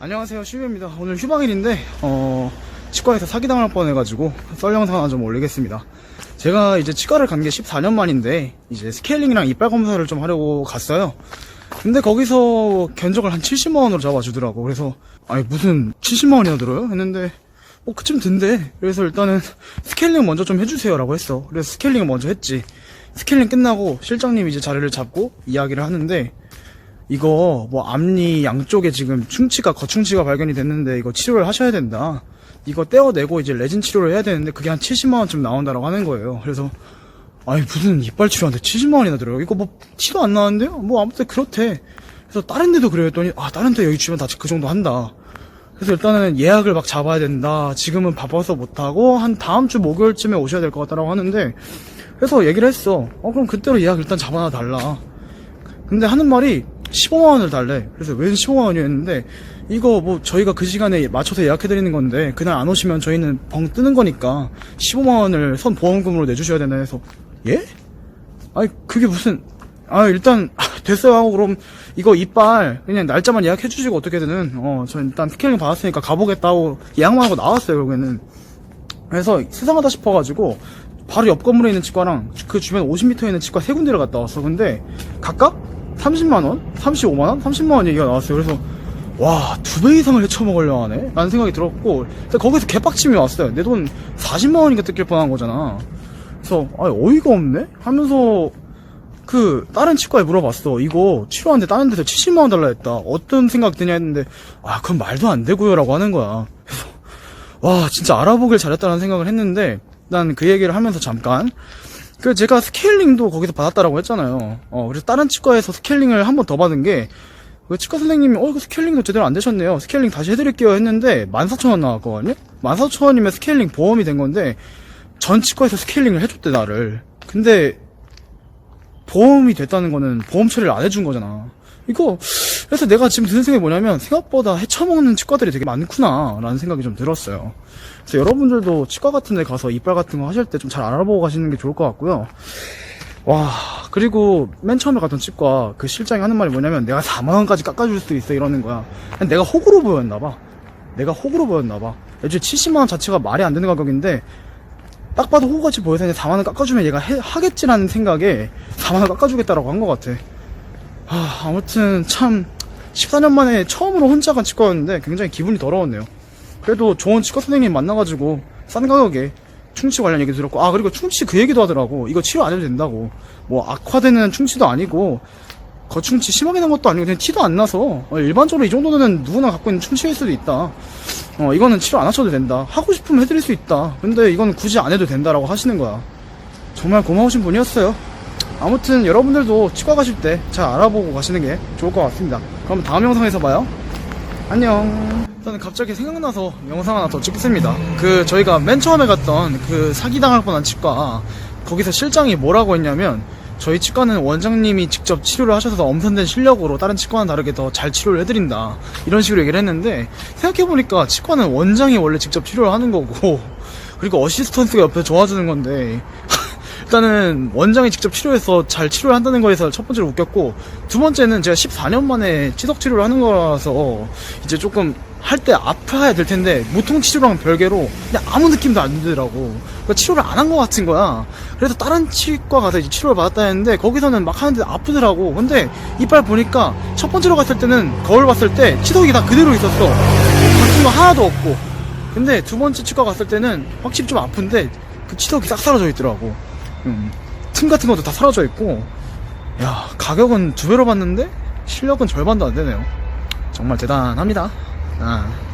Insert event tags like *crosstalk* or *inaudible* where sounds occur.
안녕하세요 슈유입니다. 오늘 휴방일인데 어 치과에서 사기당할 뻔해가지고 썰 영상 하나 좀 올리겠습니다. 제가 이제 치과를 간 게 14년 만인데 이제 스케일링이랑 이빨 검사를 좀 하려고 갔어요. 근데 거기서 견적을 한 70만원으로 잡아주더라고. 그래서 아니 무슨 70만원이나 들어요? 했는데 어 그쯤 든대. 그래서 일단은 스케일링 먼저 좀 해주세요 라고 했어. 그래서 스케일링을 먼저 했지. 스케일링 끝나고 실장님이 이제 자리를 잡고 이야기를 하는데 이거 뭐 앞니 양쪽에 지금 충치가 거충치가 발견이 됐는데 이거 치료를 하셔야 된다. 이거 떼어내고 이제 레진 치료를 해야 되는데 그게 한 70만 원쯤 나온다라고 하는 거예요. 그래서 아니 무슨 이빨 치료하는데 70만 원이나 들어요. 이거 뭐 티도 안 나는데요? 뭐 아무튼 그렇대. 그래서 다른 데도 그래요 했더니 아 다른 데 여기 주면 다 그 정도 한다. 그래서 일단은 예약을 막 잡아야 된다. 지금은 바빠서 못하고 한 다음 주 목요일쯤에 오셔야 될 것 같다라고 하는데 그래서 얘기를 했어. 어 그럼 그때로 예약 일단 잡아놔 달라. 근데 하는 말이 15만 원을 달래. 그래서 왜 15만 원이었는데, 이거 뭐 저희가 그 시간에 맞춰서 예약해 드리는 건데, 그날 안 오시면 저희는 벙 뜨는 거니까, 15만 원을 선 보험금으로 내주셔야 되나 해서, 예? 아니, 그게 무슨, 아, 일단, *laughs* 아, 됐어요 하고, 그럼, 이거 이빨, 그냥 날짜만 예약해 주시고 어떻게든, 어, 저 일단 스케일링 받았으니까 가보겠다고 예약만 하고 나왔어요, 결국에는. 그래서 수상하다 싶어가지고 바로 옆 건물에 있는 치과랑 그 주변 50m에 있는 치과 세 군데를 갔다 왔어. 근데 각각 30만원? 35만원? 30만원 얘기가 나왔어요. 그래서 와, 두 배 이상을 헤쳐먹으려 하네? 라는 생각이 들었고, 거기서 개빡침이 왔어요. 내 돈 40만원인가 뜯길 뻔한 거잖아. 그래서, 아 어이가 없네? 하면서, 그, 다른 치과에 물어봤어. 이거 치료하는데 다른 데서 70만원 달라 했다. 어떤 생각 드냐 했는데, 아, 그건 말도 안 되고요. 라고 하는 거야. 그래서, 와, 진짜 알아보길 잘했다는 생각을 했는데, 난 그 얘기를 하면서 잠깐, 그 제가 스케일링도 거기서 받았다라고 했잖아요. 어, 그래서 다른 치과에서 스케일링을 한 번 더 받은 게, 그 치과 선생님이, 어, 그 스케일링도 제대로 안 되셨네요. 스케일링 다시 해드릴게요 했는데, 14,000원 나왔거든요? 14,000원이면 스케일링 보험이 된 건데, 전 치과에서 스케일링을 해줬대, 나를. 근데, 보험이 됐다는 거는 보험 처리를 안 해준 거잖아. 이거, 그래서 내가 지금 드는 생각이 뭐냐면, 생각보다 헤쳐먹는 치과들이 되게 많구나, 라는 생각이 좀 들었어요. 그래서 여러분들도 치과 같은 데 가서 이빨 같은 거 하실 때 좀 잘 알아보고 가시는 게 좋을 것 같고요. 와, 그리고 맨 처음에 갔던 치과 그 실장이 하는 말이 뭐냐면 내가 4만원까지 깎아줄 수 있어 이러는 거야. 내가 호구로 보였나봐. 내가 호구로 보였나봐. 애초에 70만원 자체가 말이 안 되는 가격인데 딱 봐도 호구같이 보여서 이제 4만원 깎아주면 얘가 해- 하겠지라는 생각에 4만원 깎아주겠다라고 한 것 같아. 아, 아무튼 참 14년 만에 처음으로 혼자 간 치과였는데 굉장히 기분이 더러웠네요. 그래도 좋은 치과 선생님 만나가지고 싼 가격에 충치 관련 얘기 들었고 아 그리고 충치 그 얘기도 하더라고. 이거 치료 안 해도 된다고. 뭐 악화되는 충치도 아니고 거충치 심하게 난 것도 아니고 그냥 티도 안 나서 어, 일반적으로 이 정도는 누구나 갖고 있는 충치일 수도 있다. 어 이거는 치료 안 하셔도 된다. 하고 싶으면 해드릴 수 있다. 근데 이건 굳이 안 해도 된다라고 하시는 거야. 정말 고마우신 분이었어요 아무튼 여러분들도 치과 가실 때 잘 알아보고 가시는 게 좋을 것 같습니다 그럼 다음 영상에서 봐요 안녕. 저는 갑자기 생각나서 영상 하나 더 찍습니다. 그 저희가 맨 처음에 갔던 그 사기당할 뻔한 치과 거기서 실장이 뭐라고 했냐면 저희 치과는 원장님이 직접 치료를 하셔서 엄선된 실력으로 다른 치과는 다르게 더 잘 치료를 해드린다 이런 식으로 얘기를 했는데 생각해보니까 치과는 원장이 원래 직접 치료를 하는 거고 그리고 어시스턴트가 옆에 도와주는 건데 일단은 원장이 직접 치료해서 잘 치료를 한다는 거에서 첫 번째로 웃겼고 두 번째는 제가 14년 만에 치석 치료를 하는 거라서 이제 조금 할 때 아파야 될 텐데 무통 치료랑 별개로 그냥 아무 느낌도 안 들더라고. 그러니까 치료를 안 한 것 같은 거야. 그래서 다른 치과 가서 이제 치료를 받았다 했는데 거기서는 막 하는데 아프더라고. 근데 이빨 보니까 첫 번째로 갔을 때는 거울 봤을 때 치석이 다 그대로 있었어. 바뀐 거 하나도 없고. 근데 두 번째 치과 갔을 때는 확실히 좀 아픈데 그 치석이 싹 사라져 있더라고 음, 틈 같은 것도 다 사라져 있고 야 가격은 두 배로 받는데 실력은 절반도 안 되네요. 정말 대단합니다. 아.